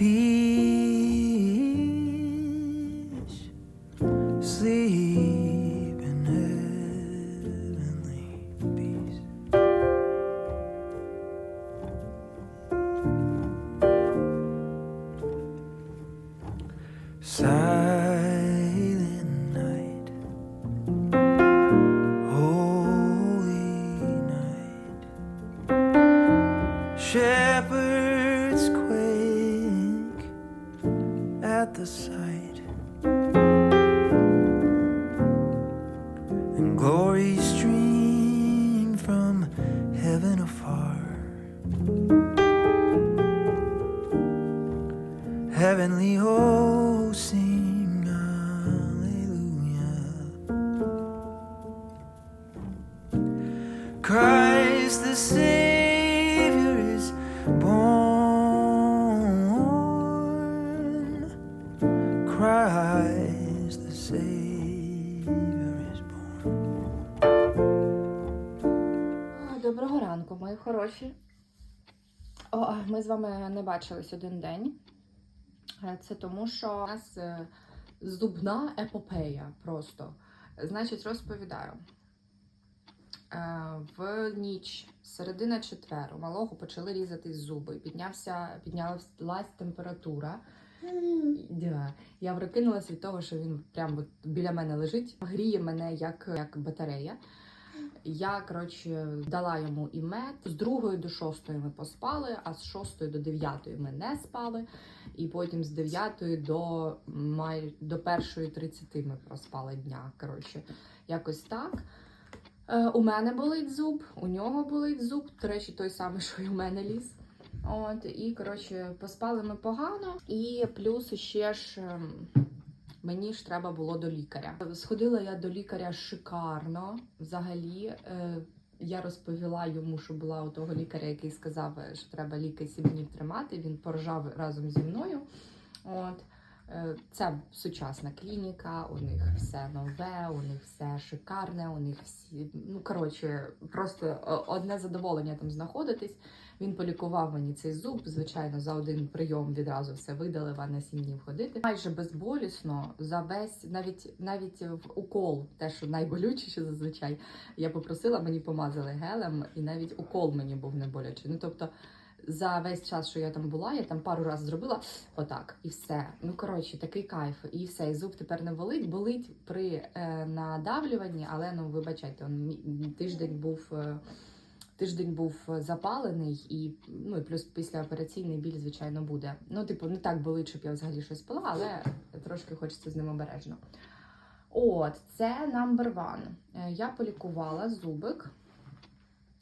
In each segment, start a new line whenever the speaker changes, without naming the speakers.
peace. Sleep in heavenly peace. Silent night, holy night. Shepherds quake the sight, and glory stream from heaven afar. Heavenly hosts sing hallelujah. Christ the Savior is born.
Мої. О, ми з вами не бачились один день. Е, Це тому, що у нас е, зубна епопея просто. Значить, розповідаю. Е, В ніч, середина четверу, малого почали різатись зуби. Піднявся, піднялась температура. Я прокинулась від того, що він прямо біля мене лежить, гріє мене як, як батарея. Я, коротше, дала йому і мед. З другої до шостої ми поспали, а з шостої до дев'ятої ми не спали. І потім з дев'ятої до май... до першої тридцяти ми проспали дня. Коротше, якось так. Е, у мене болить зуб, у нього болить зуб. До речі, той самий, що й у мене ліз. От, і коротше, поспали ми погано, і плюс ще ж. Мені ж треба було до лікаря. Сходила я до лікаря шикарно. Взагалі, е, я розповіла йому, що була у того лікаря, який сказав, е, що треба ліки сім днів тримати. Він поржав разом зі мною. От. Е, Це сучасна клініка, у них все нове, у них все шикарне, у них всі. Ну, коротше, просто одне задоволення там знаходитись. Він полікував мені цей зуб. Звичайно, за один прийом відразу все видалив, а на сім днів ходити. Майже безболісно за весь, навіть навіть в укол, те, що найболючіше зазвичай. Я попросила, мені помазали гелем, і навіть укол мені був не болячий. Ну тобто. За весь час, що я там була, я там пару разів зробила отак, і все. Ну коротше, такий кайф, і все. І зуб тепер не болить. Болить при е, надавлюванні, але ну вибачайте, он тиждень був. Е, Тиждень був запалений, і ну і плюс післяопераційний біль, звичайно, буде. Ну, типу, не так болить, щоб я взагалі щось пила, але трошки хочеться з ним обережно. От, це number one. Е, Я полікувала зубик.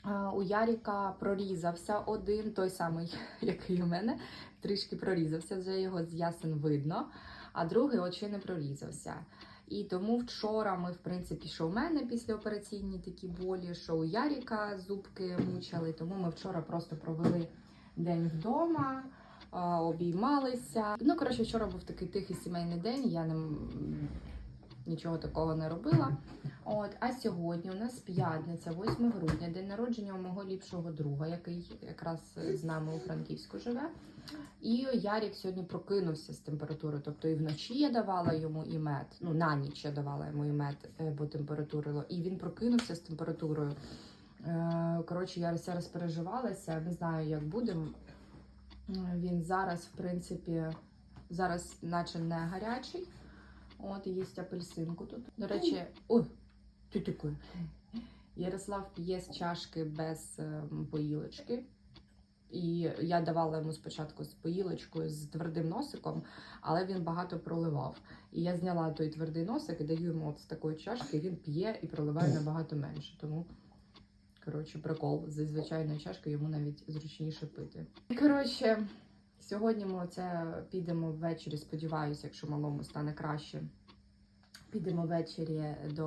Е, У Яріка прорізався один, той самий, який у мене, трішки прорізався, вже його з ясен видно, а другий ще не прорізався. І тому вчора ми, в принципі, що у мене післяопераційні такі болі, що у Яріка зубки мучили, тому ми вчора просто провели день вдома, е, обіймалися. Ну, коротше, вчора був такий тихий сімейний день, я не, нічого такого не робила. От, а сьогодні у нас п'ятниця, 8 грудня, день народження у мого ліпшого друга, який якраз з нами у Франківську живе. І Ярік сьогодні прокинувся з температурою. Тобто і вночі я давала йому і мед. Ну, на ніч я давала йому і мед, е, бо температурило. І він прокинувся з температурою. Е, Коротше, я зараз переживалася, не знаю, як буде. Він зараз, в принципі, зараз, наче не гарячий. От, їсть апельсинку тут. До речі, ой, ти такий. Ярослав п'є з чашки без ем, поїлочки. І я давала йому спочатку з поїлочкою з твердим носиком, але він багато проливав. І я зняла той твердий носик і даю йому от з такої чашки, і він п'є і проливає набагато менше. Тому, коротше, прикол. Зі звичайної чашки йому навіть зручніше пити. Коротше, сьогодні ми оце підемо ввечері, сподіваюся, якщо малому стане краще. Підемо ввечері до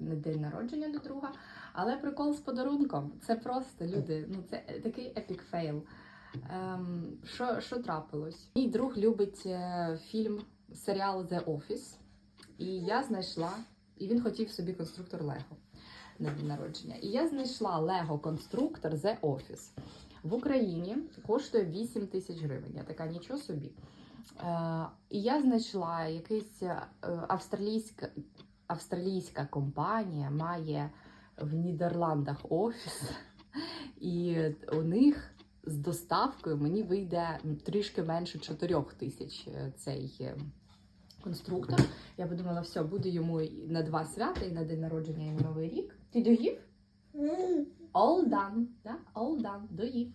на день народження до друга. Але прикол з подарунком. Це просто люди. Ну це такий епік фейл. Ем, що, що трапилось? Мій друг любить е, фільм, серіал The Office. І я знайшла, і він хотів собі конструктор Лего на день народження. І я знайшла Лего конструктор The Office. В Україні коштує 8 тисяч гривень. Я така нічого собі. Е, і я знайшла якийсь е, австралійська, австралійська компанія має в Нідерландах офіс, і у них з доставкою мені вийде трішки менше 4 тисяч е, цей конструктор. Я подумала, все, буде йому на два свята, і на день народження, і на Новий рік. Ти доїв? All done, да? All done, доїв.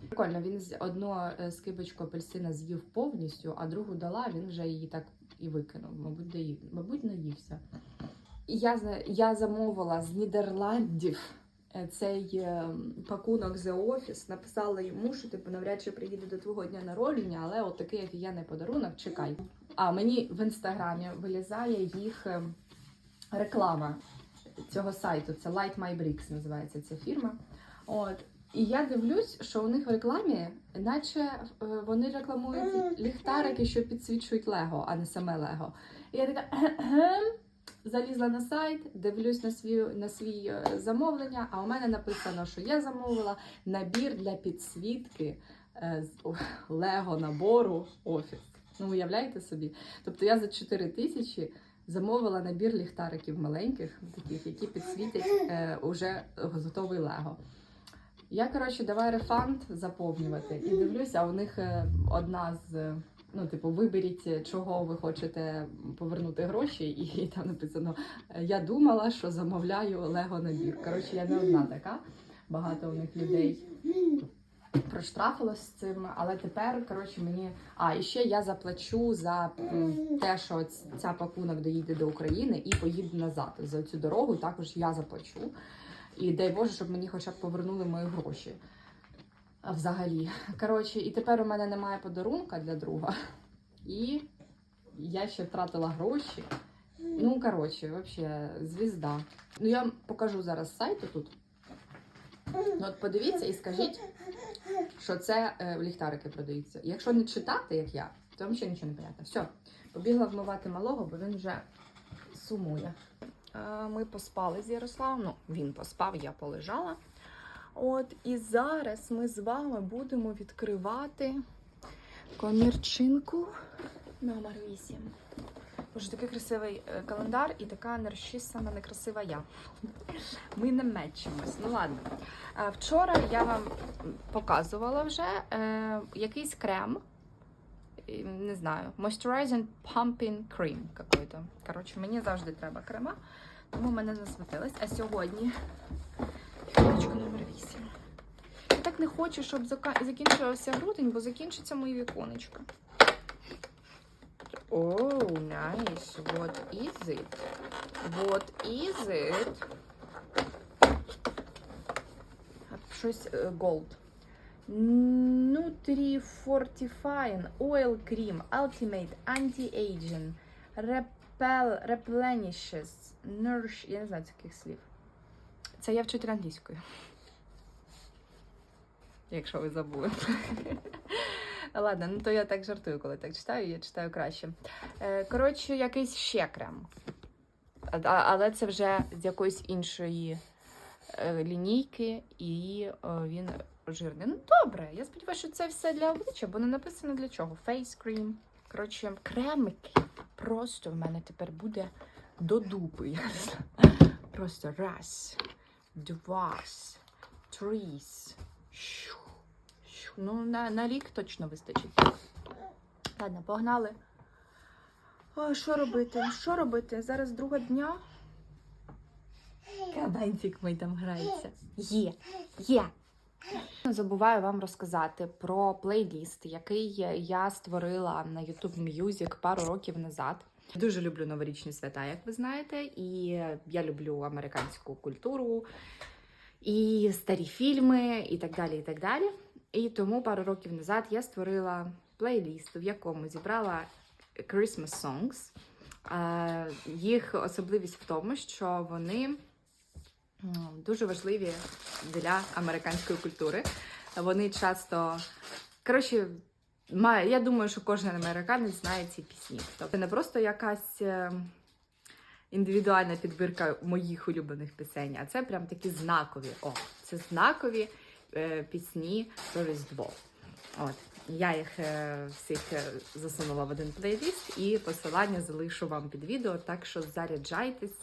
Прикольно, він одну е, скибочку апельсина з'їв повністю, а другу дала, він вже її так і викинув. Мабуть, доїв, мабуть, наївся. Я, я замовила з Нідерландів е, цей е, пакунок The Office, написала йому, що типу навряд чи приїде до твого дня народження, але от такий офігенний подарунок, чекай. А мені в інстаграмі вилізає їх реклама цього сайту. Це Light My Bricks називається ця фірма. От. І я дивлюсь, що у них в рекламі, наче е, вони рекламують ліхтарики, що підсвічують Лего, а не саме Лего. І я така залізла на сайт, дивлюсь на свій, на свій е, замовлення, а у мене написано, що я замовила набір для підсвітки е, з Лего набору офіс. Ну, уявляєте собі? Тобто я за 4 тисячі замовила набір ліхтариків маленьких, таких, які підсвітять е, уже готовий Лего. Я, коротше, давай рефанд заповнювати і дивлюся, у них е, одна з. Ну, типу, виберіть, е, чого ви хочете повернути гроші, і, там написано: е, Я думала, що замовляю Лего набір. Коротше, я не одна така. Багато у них людей проштрафилось з цим, але тепер, коротше, мені. А, і ще я заплачу за те, що ця пакунок доїде до України і поїде назад. За цю дорогу також я заплачу. І дай Боже, щоб мені хоча б повернули мої гроші. Взагалі. Коротше, і тепер у мене немає подарунка для друга. І я ще втратила гроші. Ну, коротше, взагалі, звізда. Ну, я покажу зараз сайту тут. Ну, от подивіться і скажіть, що це е, ліхтарики продаються. Якщо не читати, як я, то вам ще нічого не понятно. Все, побігла вмивати малого, бо він вже сумує. Е, Ми поспали з Ярославом. Ну, він поспав, я полежала. От і зараз ми з вами будемо відкривати комірчинку номер 8. Боже, такий красивий е, календар і така нерозчісана, некрасива я. Ми не мечимось. Ну ладно. Е, Вчора я вам показувала вже е, якийсь крем. Не знаю, Moisturizing Pumping Cream какой-то. Коротше, мені завжди треба крема, тому в мене засвітилось. А сьогодні фіночка номер 8. Я так не хочу, щоб закінчувався грудень, бо закінчиться моє віконечко. Оу, найс. What is it? What is it? Щось е, gold. Nutri-Fortifying Oil Cream Ultimate Anti-Aging Repel, Replenishes Nourish... Я не знаю таких слів. Це я вчитель англійської. Якщо ви забули. Ладно, ну то я так жартую, коли так читаю, я читаю краще. Е, Коротше, якийсь ще крем. Але це вже з якоїсь іншої е, лінійки, і е, він жирний. Ну добре, я сподіваюся, що це все для обличчя, бо не написано для чого. Face cream. Коротше, кремики просто в мене тепер буде до дупи. Я не знаю. Просто раз, два, тріс. Щу. Ну, на, на рік точно вистачить. Ладно, погнали. Ой, що робити? Що робити? Зараз друга дня. Кабанчик мій там грається. Є, є. Не забуваю вам розказати про плейліст, який я створила на YouTube Music пару років назад. Дуже люблю новорічні свята, як ви знаєте, і я люблю американську культуру, і старі фільми, і так далі. І так далі. І тому пару років назад я створила плейліст, в якому зібрала Christmas songs. Їх особливість в тому, що вони дуже важливі для американської культури. Вони часто, коротше, я думаю, що кожен американець знає ці пісні. Тобто не просто якась е, індивідуальна підбірка моїх улюблених пісень, а це прям такі знакові. О, це знакові пісні про Різдво. От. Я їх е, всіх е, засунула в один плейліст і посилання залишу вам під відео, так що заряджайтесь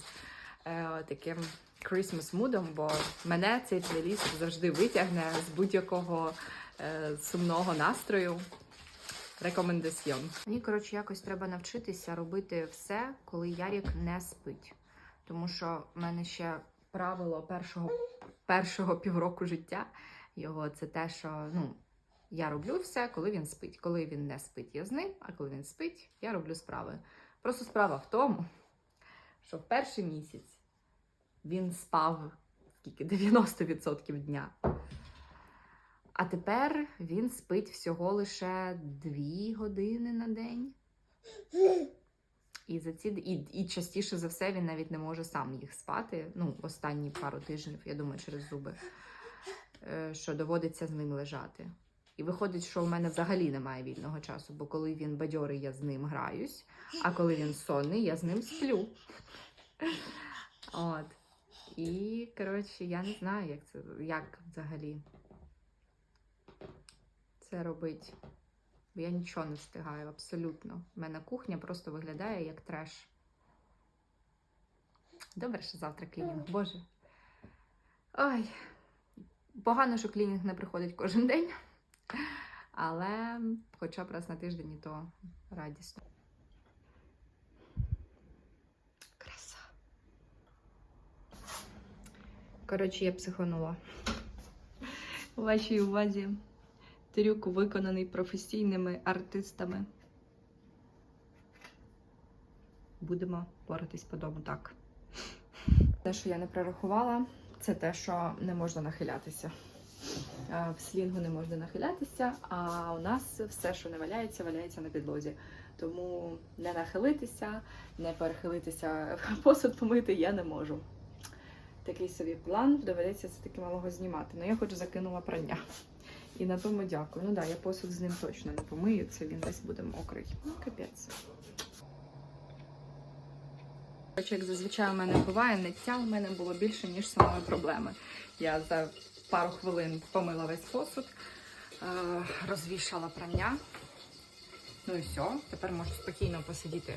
е, таким Christmas мудом, бо мене цей плейліст завжди витягне з будь-якого е, сумного настрою. Рекомендаціон. Мені, коротше, якось треба навчитися робити все, коли Ярік не спить. Тому що в мене ще правило першого, першого півроку життя його це те, що ну, я роблю все, коли він спить. Коли він не спить, я з ним, а коли він спить, я роблю справи. Просто справа в тому, що в перший місяць він спав скільки 90% дня. А тепер він спить всього лише 2 години на день. І, за ці, і, і частіше за все він навіть не може сам їх спати. Ну, останні пару тижнів, я думаю, через зуби, що доводиться з ним лежати. І виходить, що у мене взагалі немає вільного часу, бо коли він бадьорий, я з ним граюсь, а коли він сонний, я з ним сплю. От. І, коротше, я не знаю, як це як взагалі це робить. Бо я нічого не встигаю абсолютно. У мене кухня просто виглядає як треш. Добре, що завтра клінінг, боже. Ой, погано, що клінінг не приходить кожен день. Але хоча б раз на тиждень і то радісно. Краса. Коротше, я психанула. У вашій увазі трюк виконаний професійними артистами. Будемо поратись по дому так. Те, що я не прорахувала, це те, що не можна нахилятися. Е, В слінгу не можна нахилятися, а у нас все, що не валяється, валяється на підлозі. Тому не нахилитися, не перехилитися, посуд помити я не можу. Такий собі план, доведеться це таки малого знімати. Ну я хоч закинула прання. І на тому дякую. Ну так, да, я посуд з ним точно не помию, це він десь буде мокрий. Ну, капець. Як зазвичай у мене буває, ниття у мене було більше, ніж самої проблеми. Я за пару хвилин помила весь посуд, е, розвішала прання. Ну і все. Тепер можу спокійно посидіти,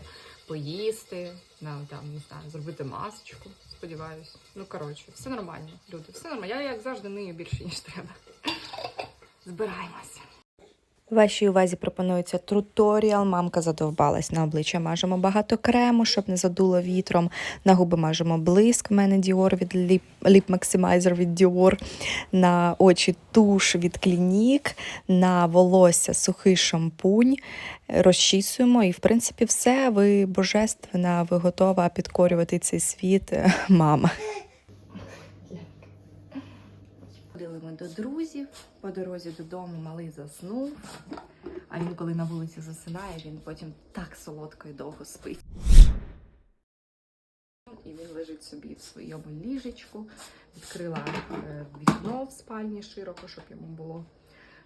поїсти, на, там, не знаю, зробити масочку, сподіваюсь. Ну, коротше, все нормально, люди, все нормально. Я, як завжди, нию більше, ніж треба. Збираємося.
Вашій увазі пропонується туторіал. Мамка задовбалась на обличчя. Мажемо багато крему, щоб не задуло вітром. На губи мажемо блиск. В мене Dior від Lip, Lip Maximizer від Dior. На очі туш від Clinique. На волосся сухий шампунь. Розчісуємо. І, в принципі, все. Ви божественна, ви готова підкорювати цей світ. Мама.
Ходили ми до друзів, по дорозі додому малий заснув. А він, коли на вулиці засинає, він потім так солодко і довго спить. І він лежить собі в своєму ліжечку, відкрила е, вікно в спальні широко, щоб йому було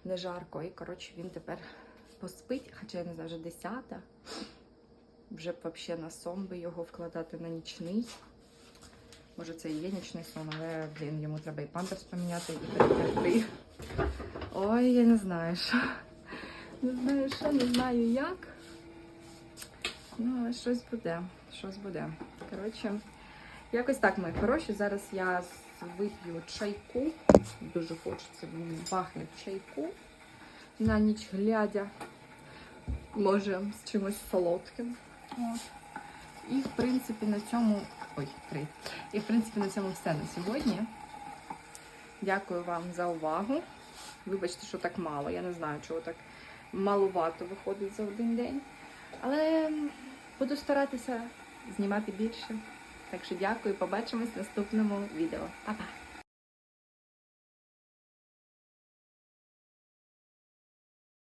не жарко. І коротше він тепер поспить, хоча я не знаю, вже десята. Вже взагалі на сон би його вкладати на нічний. Може, це і є нічний сон, але блін, йому треба і памперс поміняти, і перетерти. Ой, я не знаю, що. Не знаю, що, не знаю як. Ну, але щось буде. Щось буде. Коротше, якось так, мої хороші. Зараз я вип'ю чайку. Дуже хочеться, мені пахне чайку. На ніч глядя. Може, з чимось солодким. От. І, в принципі, на цьому. Ой, три. І, в принципі, на цьому все на сьогодні. Дякую вам за увагу. Вибачте, що так мало. Я не знаю, чого так малувато виходить за один день. Але буду старатися знімати більше. Так що дякую, побачимось в наступному відео. Па-па!